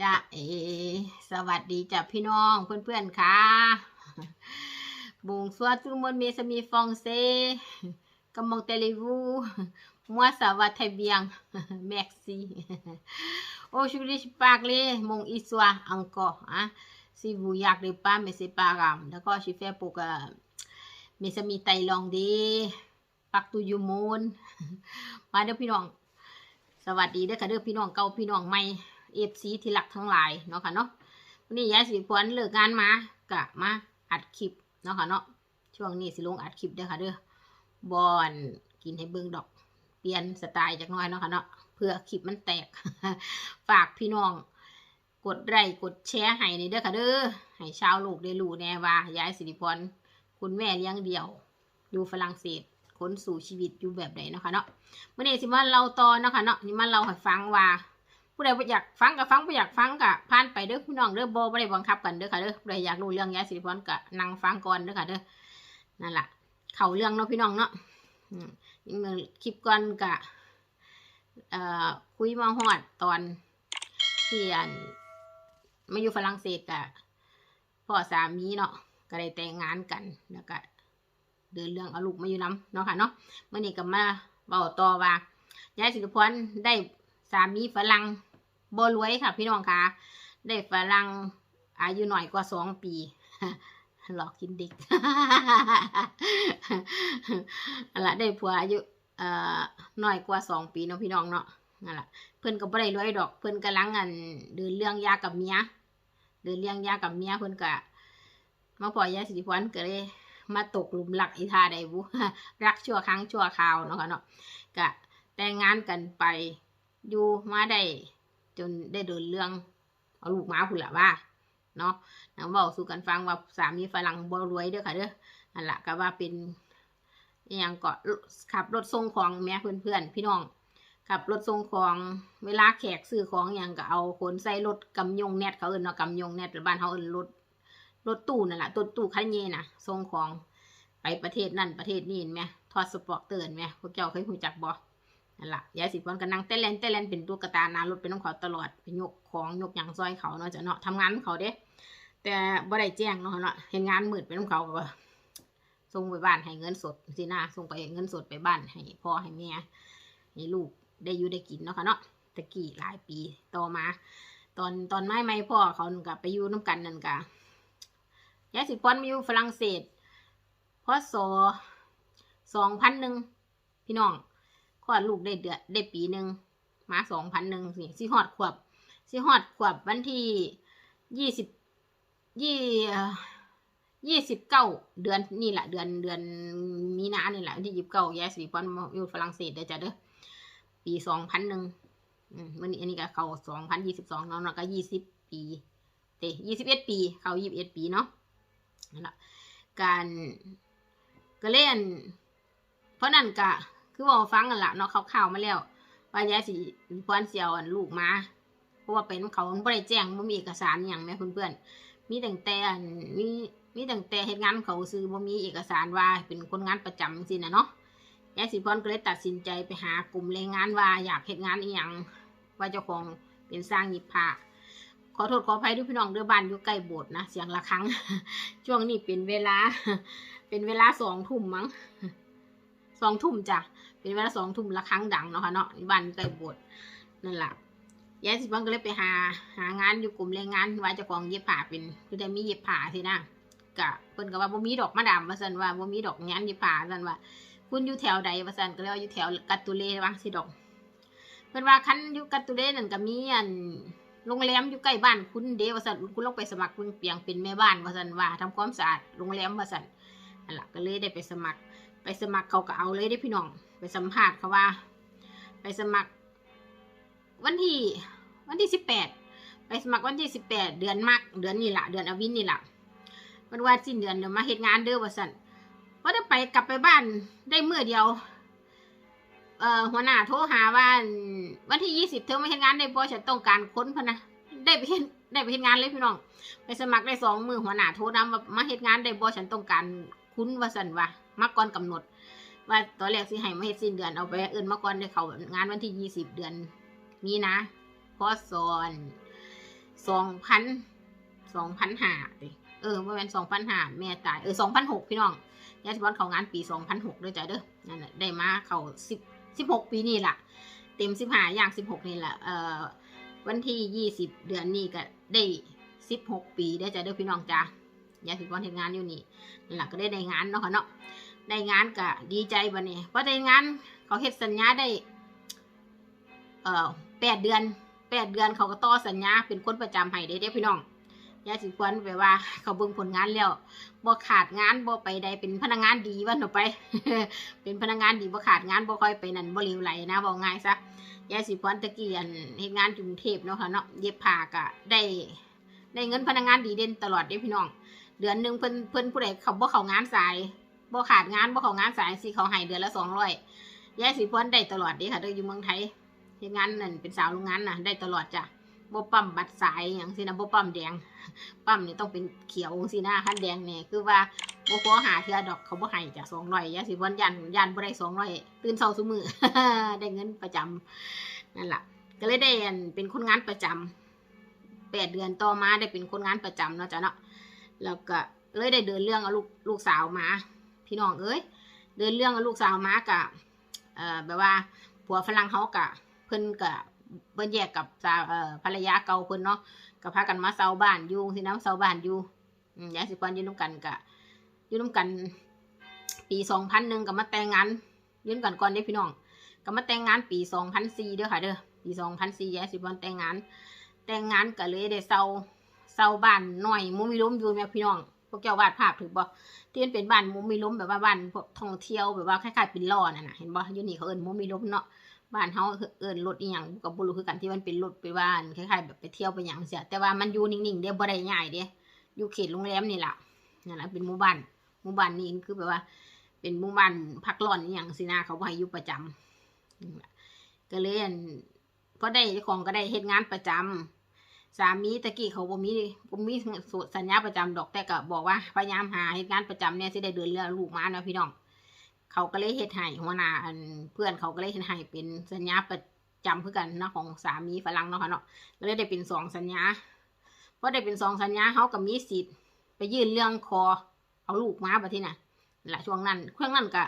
จ้ะเอ สวัสดีจ้ะพี่น้องเพื่อนๆค่ะบุงสวัสดิ์มนเมสมีฟองเซกำมองเตลิวูมัวสวัสดิ์ไทเบียงแม็กซี่โอชุริชปากเลยมงอิสวาอังกออะสิบูอยากหรือป้าเมสปารามแล้วก็ชิเฟ่ปุกเมสมีไตลองดีปักตุยูมูนมาเด้อพี่น้อง สวัสดีเด้อค่ะเด้อพี่น้องเก่าพี่น้องใหม่ เอฟซีที่รักทั้งหลายเนาะค่ะเนาะวันนี้ยายสิพวนเลิกงานมากะมาอัดคลิปเนาะค่ะเนาะช่วงนี้สิลงอัดคลิปเด้อค่ะเด้อบอนกินให้เบิ่งดอก เปลี่ยนสไตล์จักน่อยเนาะค่ะเนาะเพื่อคลิปมันแตก ฝากพี่น้อง กดไลค์กดแชร์ให้นี่เด้อค่ะเด้อให้ชาวโลกได้รู้แน่ว่ายายสิริพรคุณแม่เลี้ยงเดี่ยว อยู่ฝรั่งเศสค้นสู่ชีวิตอยู่แบบไหนเนาะค่ะเนาะเมื่อนี้สิมาเราต่อเนาะค่ะเนาะนี่มาเราให้ฟังว่า ผู้ใดบ่อยากฟังก็ฟังบ่อยากฟังก็ผ่านไปเด้อพี่น้องเด้อบ่บ่ได้บังคับกันเด้อค่ะเด้อผู้ใดอยากรู้เรื่องยายสิริพรก็นั่งฟังก่อนเด้อค่ะเด้อนั่นแหละเข้าเรื่องเนาะพี่น้องเนาะอืมนี่มือคลิปก่อนก็เอ่อคุยมาฮอดตอนเที่อันมาอยู่ฝรั่งเศสกะพ่อสามีเนาะก็ได้แต่งงานกันแล้วก็เดินเรื่องเอาลูกมาอยู่น้ำเนาะค่ะเนาะเมื่อนี้ก็มาเบาต่อว่ายายสิริพรได้สามีฝรั่ง บรวยค่ะ พี่น้องคะได้ฝรั่งอายุหน่อยกว่าสองปีหลอกกินเด็กอะละได้ผัวอายุเอ่อน้อยกว่าสองปีเนาะพี่น้องเนาะนั่นแหละเพิ่อนก็บ่ได้รวยดอก เพิ่อนกำลังอันเดินเรื่องยากับเมียเดินเรื่องยากับเมียเพิ่อนก็มาพอยายสิริพรก็เลยมาตกหลุมรักอีทาได้บุรักชั่วครั้งชั่วคราวเนาะค่ะเนาะก็แต่งงานกันไปอยู่มาได้ จนได้เดินเรื่อง เอาลูกม้าพุ่นละว่าเนาะนางบอกสู่กันฟังว่าสามีฝรั่งบ่รวยเด้อค่ะเด้อนั่นแหละก็ว่าเป็นอย่างก็ขับรถส่งของแม่เพื่อนๆ พี่น้องขับรถส่งของเวลาแขกซื้อของอย่างก็เอาคนใส่รถกำยงแนตเขาเอินเนาะกำยงแนตหรือบ้านเขาเอินรถรถตู้นั่นแหละตัวตู้คันเยน่ะส่งของไปประเทศนั่นประเทศนี้เห็นไหมทอดสปอร์ตเตือนไหมพวกเจ้าเคยรู้จักบ่ นั่นละยายสิพรก็นั่งเต้นเล่นเต้นเล่นเป็นตัวกระตานารถเป็นน้องเขาตลอดไปยกของยกหยังซอยเขาเนาะจะเนาะทำงานของเขาเด้ แต่บ่ได้แจ้งเนาะเนาะเห็นงานมืดเป็นน้องเขาก็ส่งไปบ้านให้เงินสดสินะส่งไปเงินสดไปบ้านให้พ่อให้แม่ให้ลูกได้อยู่ได้กินเนาะค่ะเนาะตะกี้หลายปีต่อมา ตอนตอนไม่ไม่พ่อเขากับไปอยู่น้ำกันนั่นกะยายสิพรมาอยู่ฝรั่งเศสพศสองพันหนึ่งพี่น้อง คลอดลูกได้เดือนได้ปีหนึ่งมาสองพันหนึ่งสิสิฮอดขวบสิฮอดขวบวันที่ยี่สิบยี่ยี่สิบเก้าเดือนนี่แหละเดือนเดือนมีนานี่แหละวันที่ยี่สิบเก้ายายสิริพรมาอยู่ฝรั่งเศสเด้อจ้ะเด้อปีสองพันหนึ่งมันนี้อันนี้ก็เขาสองพันยี่สิบสองเนาะก็ยี่สิบปีเตยี่สิบเอ็ดปี เขายี่สิบเอ็ดปีเนาะนั่นแหละการก็เล่นเพราะนั่นกะ คือว่าฟังกันละเนาะเขาข่าวมาแล้วว่ายายสิพรเสียวอันลูกมาเพราะว่าเป็นเขาไม่ได้แจ้งไม่มีเอกสารอย่างแม่เพื่อนๆมีแต่งแต่นมีมีแต่งแต่เหตุงานเขาซื้อบ่มีเอกสารว่าเป็นคนงานประจำสินะเนาะยายสิพรก็เลยตัดสินใจไปหากลุ่มแรงงานว่าอยากเหตุงานอีหยังว่าเจ้าของเป็นสร้างหยิบผ้าขอโทษขออภัยด้วยพี่น้องเด้อบ้านอยู่ใกล้โบสถ์นะเสียงละคระฆังช่วงนี้เป็นเวลา เป็นเวลาสองทุ่มมั้ง สองทุ่มจ้ะเป็นเวลาสองทุ่มละครั้งดังเนาะค่ะเนาะบ้านใกล้โบสถ์นั่นแหละยายสิบังก็เลยไปหาหางานอยู่กลุ่มแรงงานว่าจ้าของเย็บผ้าเป็นคือได้มีเย็บผ้าสินะกะเพิ่นก็ว่าบ่มีดอกมะดามว่าซั่นว่าบ่มีดอกงานเย็บผ้าซั่นว่า คุณอยู่แถวใดว่าซั่นก็เลยว่าอยู่แถวกัตตุเลว่าสิดอกเพิ่นว่าคันอยู่กัตตุเลนั่นก็มีอันโรงแรมอยู่ใกล้บ้านคุณเดว่าซั่นคุณลองไปสมัครเพิ่งเปียงเป็นแม่บ้านว่าซั่นว่าทำความสะอาดโรงแรมว่าซั่นนั่นละก็เลยได้ไปสมัคร ไปสมัครเขาก็เอาเลยได้พี่น้อง ไปสัมภาษณ์เขาว่า ไปสมัคร วันที่วันที่สิบแปดไปสมัครวันที่สิบแปดเดือนมักเดือนนี่แหละเดือนอวินนี่แหละวันว่าสิ้นเดือนเดี๋ยวมาเหตุงานเด้อว่าสันว่าได้ไปกลับไปบ้านได้เมื่อเดียวเอ่อหัวหน้าโทรหาว่าวันที่ยี่สิบเธอมาเหตุงานได้บ่ฉันต้องการค้นพะนะได้ไปเห็นได้ไปเหตุงานเลยพี่น้อง ไปสมัครได้สองมือหัวหน้าโทรนำว่ามาเหตุงานได้บ่ฉันต้องการ คุ้นว่าสันว่ามาก่อนกำหนด ว่าตอนแรกสิให้มาเฮ็ดสิ้นเดือนเอาไปเอื่นมาก่อนได้เขางานวันที่ยี่สิบเดือนมีนะพอสอนสองพันสองพันห้าเออว่าเป็นสองพันห้าแม่ตายเออสองพันหกพี่น้องยาสิบวันเขางานปีสองพันหกด้วยจ้ะเด้อนั่นแหละได้มาเขาสิบสิบหกปีนี่แหละเต็มสิบห้าอย่างสิบหกนี่แหละเอ่อวันที่ยี่สิบเดือนนี้ก็ได้สิบหกปีได้อจ้ะเด้อพี่น้องจ้า ยาสิบวันเห็นงานอยู่นี่นั่แหละก็ได้ได้งานเนาะค่ะเนาะได้งานก็ดีใจบันนี้เพราะได้งานเขาเฮ็ดสัญญาได้เอ่อแปดเดือนแปดเดือนเขาก็ต่อสัญญาเป็นคนประจำให้ได้เด้พี่น้องยาสิควรไปว่า เขาเบิ่งผลงานแล้วบ่ขาดงานบ่ไปใดเป็นพนักงานดีวันต่อไป เป็นพนักงานดีบ่ขาดงานบ่ค่อยไปนั่นบ่เหลวไหลนะบอกง่ายซะยาสิพรตะกี้อันเฮ็ดงานกรุงเทพเนาะค่ะเนาะเย็บผ้าก็ได้ได้เงินพนักงานดีเด่นตลอดเด้พี่น้อง ดือนหนึ่งเพิ่นเพิ่นผู้ใดเขาบ่เขางานสายบ่ขาดงานบ่เขางานสายสิเขาให้เดือนละ200ยาสิพรได้ตลอดด้ค่ะเด้ออยู่เมืองไทยเฮ็ดงานนั่นเป็นสาวโรงงานน่ะได้ตลอดจ้ะบ่ปั๊มบัตรสายอย่างสินะบ่ปั๊มแดง ปั๊มนี่ต้องเป็นเขียวสินะคันแดงเนี่ยคือว่าบ่พอหาเทื่อดอกเขาบ่ให้จ้ะ200ยาสิวันยันยันบ่ได้200ตื่นเช้าซุมื้อได้เงินประจำนั่นล่ะก็เลยได้อันเป็นคนงานประจำแปดเดือนต่อมาได้เป็นคนงานประจำเนาะจ้ะเนาะ แล้วก็เลยได้เดินเรื่องเอาลูกลูกสาวมา พี่น้องเอ้ยเดินเรื่องเอาลูกสาวมากะเอ่อแบบว่าผัวฝรั่งเขากะเพิ่นกะเพิ่นแยกกับสาวเอ่อภรรยาเก่าเพิ่นเนาะก็พากันมาเซาบ้านอยู่สินะเซาบ้านอยู่อืมยายสิพรอยู่นํกันกะอยู่นํกัน ปีสองพันหนึ่งก็มาแต่งงานยืนกันก่อนเด้พี่น้องก็มาแต่งงานปีสองพันสี่เด้อค่ะเด้อปีสองพันสี่ยายสิพรแต่งงาน แต่งงานก็เลยได้เซา เซาบ้านหน่อยมุมีล้มอยู่แม่พี่น้องพวกเจ้าวาดภาพถือบ่ที่มันเป็นบ้านมุมีล้มแบบว่าบ้านพวกท่องเที่ยวแบบว่าคล้ายๆเป็นล่อนั่นน่ะเห็นบ่อยู่นี่เขาเอิ้นมุมีล้มเนาะบ้านเฮาเอิ้นรถอีหยังก็บ่รู้คือกันที่มันเป็นรถไปบ้านคล้ายๆแบบไปเที่ยวไปหยังเสียแต่ว่ามันอยู่นิ่งๆเด้บ่ได้ง่ายเด้อยู่เขตโรงแรมนี่แหละนั่นแหละเป็นหมู่บ้านหมู่บ้านนี้คือแบบว่า เป็นหมู่บ้านพักร้อนอหยังสินะเขาให้อยู่ประจำก็เลยอันพอได้ของก็ได้เฮ็ดงานประจำ สามีตะกี้เขาบ่มีบ่มีสัญญาประจำดอกแต่ก็บอกว่าพยายามหาเฮ็ดงานประจำเนี่ยสิได้เดือนละลูกมาเนาะพี่น้อง เขาก็เลยเฮ็ดให้หัวหน้าเพื่อนเขาก็เลยเฮ็ดให้เป็นสัญญาประจำเพื่อกันเนาะของสามีฝรั่งเนาะค่ะเนาะก็เลยได้เป็นสองสัญญาพอได้เป็นสองสัญญาเขาก็มีสิทธิ์ไปยื่นเรื่องคอเอาลูกมาบัดที่น่ะนั่นละช่วงนั้นช่วงนั้นก็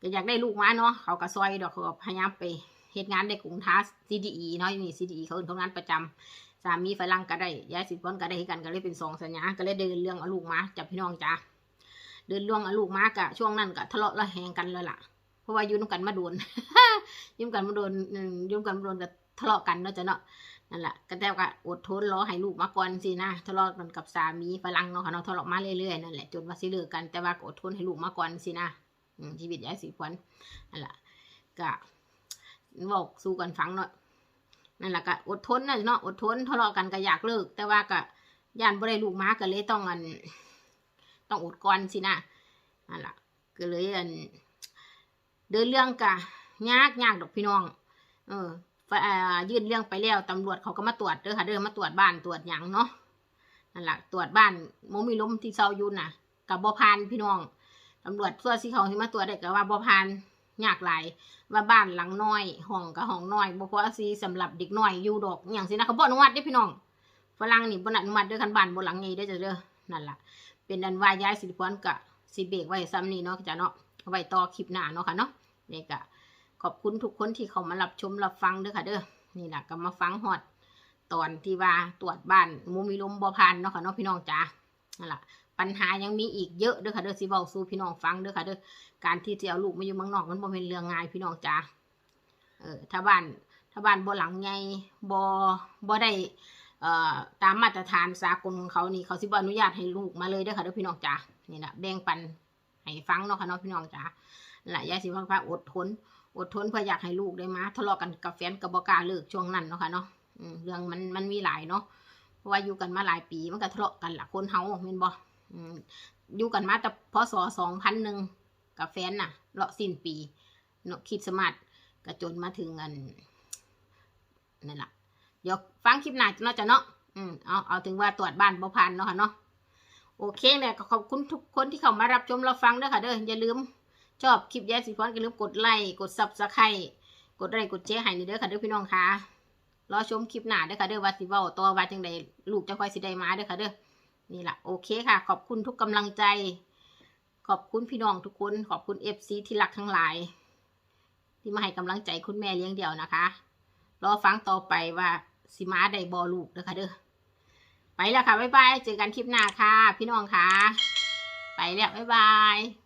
ก็อยากได้ลูกมาเนาะเขาก็ซอยดอกเขาก็พยายามไปเฮ็ดงานได้กรุงท้า CDE เนาะอยู่นี่ CDE เขาเอินเขางานประจำ สามีฝรั่งก็ได้ยายสิบคนก็ได้กันก็เลยเป็นสองสัญญาก็เลยได้เรื่องอลูกมาจับพี่น้องจ้าเดินล่วงอลูกมากะช่วงนั้นกะทะเลาะระแหงกันเลยล่ะ เพราะว่ายุ่นำกันมาโดนยุ่งกันมาโดนยุ่งกันมาโดนก็ทะเลาะกันเนาะจ้ะเนาะนั่นแหละก็แต่ก็อดทนรอให้ลูกมาก่อนสินะทะเลาะกันกับสามีฝรั่งเนาะค่ะเนาะทะเลาะมาเรื่อยๆนั่นแหละจนว่าสิเลิกกันแต่ว่าอดทนให้ลูกมาก่อนสินะชีวิตยายสีคนนั่นแหละก็บอกสู้กันฟังเนาะ นั่นแหละก็อดทนนะเนาะอดทนทะเลาะกันก็อยากเลิก แต่ว่าก็ย่านบ่ได้ลูกมาก็เลยต้องอันต้องอดก่อนสินะนั่นแหละก็เลยอันเดินเรื่องกะยากยากดอกพี่น้อง เออฝอ่ยื่นเรื่องไปแล้วตำรวจเขาก็มาตรวจเด้อค่ะเด้อมาตรวจบ้านตรวจหยังเนาะนั่นแหละตรวจบ้านโมมีล้มที่เซาอยุนน่ะกับบ่พานพี่น้องตำรวจส่วสีเขาที่มาตรวจได้ก็ว่าบ่พาน ยากหลายว่าบ้านหลังน้อยห้องก็ห้องน้อยบ่พอสิสำหรับเด็กน้อยอยู่ดอกอย่างสินะเขาบ่อนุมัติเด้พี่น้องฝรั่งนี่บ่อนุมัติเด้อคันบ้านบ่หลังใหญ่เด้อจ้ะเด้อนั่นล่ะเป็นอันว่าย้ายสิริพรกับสิเบกไว้ซ้ำนี้เนาะจ้ะเนาะเอาไว้ต่อคลิปหน้าเนาะค่ะเนาะนี่ก็ขอบคุณทุกคนที่เขามารับชมรับฟังเด้อค่ะเด้อนี่แหละก็มาฟังฮอดตอนที่ว่าตรวจบ้านมูมีลมบ่พันเนาะค่ะเนาะพี่น้องจ๋านั่นแหละ ปัญหายังมีอีกเยอะเด้อค่ะเด้อสิเว้าสู่พี่น้องฟังเด้อค่ะเด้อการที่จะเอาลูกมาอยู่เมืองนอกมันบ่เป็นเรื่องง่ายพี่น้องจ๋าเออถ้าบ้านถ้าบ้านบ่หลังใหญ่บ่บ่ได้เอ่อตามมาตรฐานสากลของเขานี่เขาสิบอนุญาตให้ลูกมาเลยเด้อค่ะเด้อพี่น้องจ๋านี่นะแบ่งปันให้ฟังเนาะค่ะเนาะพี่น้องจ๋าแหละยายสิพักพาอดทน อดทนเพื่ออยากให้ลูกได้มาทะเลาะกันกับแฟนกับบอกาเลิกช่วงนั้นเนาะค่ะเนาะเรื่องมันมันมีหลายเนาะเพราะว่าอยู่กันมาหลายปีมันก็ทะเลาะกันละคนเฮาแม่นบ่ อยู่กันมาแต่พศสองพันหนึ่งกับแฟนน่ะเลาะสิ้นปีเนาะคิดสมาร์ทก็จนมาถึงอันนั่นแหละเดี๋ยวฟังคลิปหน้าเนาะจะเนาะอืมเอาเอาถึงว่าตรวจบ้านบ่ผ่านเนาะค่ะเนาะโอเคเนี่ยขอบคุณทุกคนที่เข้ามารับชมเรับฟังด้อค่ะเด้ออย่าลืมชอบคลิปยายสีพรก็อย่าลืมกดไลค์กดซับสไครต์กดไลค์กดแชร์ให้นี่เด้อค่ะเด้อพี่น้องค่ะรอชมคลิปหน้าเด้อค่ะเด้อว่าสิเว้าต่อว่าจังใดลูกจะค่อยสิได้มาเด้อค่ะเด้อ นี่แหละโอเคค่ะ ขอบคุณทุกกำลังใจ ขอบคุณพี่น้องทุกคน ขอบคุณเอฟซีที่รักทั้งหลาย ที่มาให้กำลังใจคุณแม่เลี้ยงเดี่ยวนะคะ รอฟังต่อไปว่าสิมาได้บอลูกเด้อค่ะเด้อไปแล้วค่ะ บ๊ายบาย เจอกันคลิปหน้าค่ะ พี่น้องค่ะ ไปแล้ว บ๊ายบาย